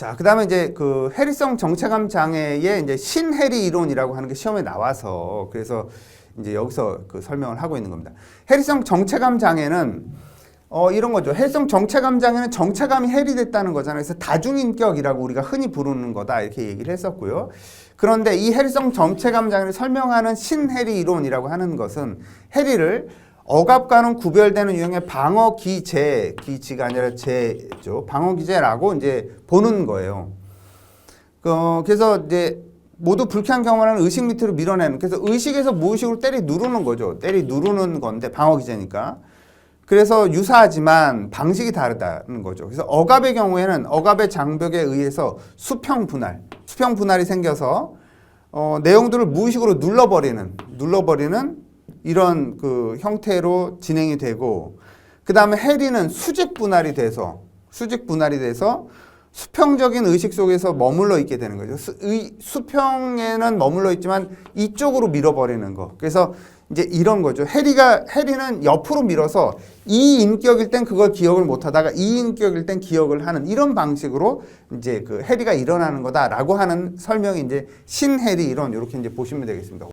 자, 그 다음에 이제 그 해리성 정체감 장애의 이제 신해리 이론이라고 하는 게 시험에 나와서 그래서 이제 여기서 그 설명을 하고 있는 겁니다. 해리성 정체감 장애는 어 이런 거죠. 해리성 정체감 장애는 정체감이 해리됐다는 거잖아요. 그래서 다중인격이라고 우리가 흔히 부르는 거다 이렇게 얘기를 했었고요. 그런데 이 해리성 정체감 장애를 설명하는 신해리 이론이라고 하는 것은 해리를 억압과는 구별되는 유형의 방어 기제, 기지가 아니라 제죠. 방어 기제라고 이제 보는 거예요. 어, 그래서 이제 모두 불쾌한 경험을 의식 밑으로 밀어내는. 그래서 의식에서 무의식으로 때리 누르는 거죠. 때리 누르는 건데 방어 기제니까. 그래서 유사하지만 방식이 다르다는 거죠. 그래서 억압의 경우에는 억압의 장벽에 의해서 수평 분할, 수평 분할이 생겨서 어, 내용들을 무의식으로 눌러버리는, 눌러버리는 이런 그 형태로 진행이 되고, 그 다음에 해리는 수직 분할이 돼서, 수직 분할이 돼서 수평적인 의식 속에서 머물러 있게 되는 거죠. 수, 의, 수평에는 머물러 있지만 이쪽으로 밀어버리는 거. 그래서 이제 이런 거죠. 해리가 해리는 옆으로 밀어서 이 인격일 땐 그걸 기억을 못 하다가 이 인격일 땐 기억을 하는 이런 방식으로 이제 그 해리가 일어나는 거다라고 하는 설명이 이제 신해리 이론 이렇게 이제 보시면 되겠습니다.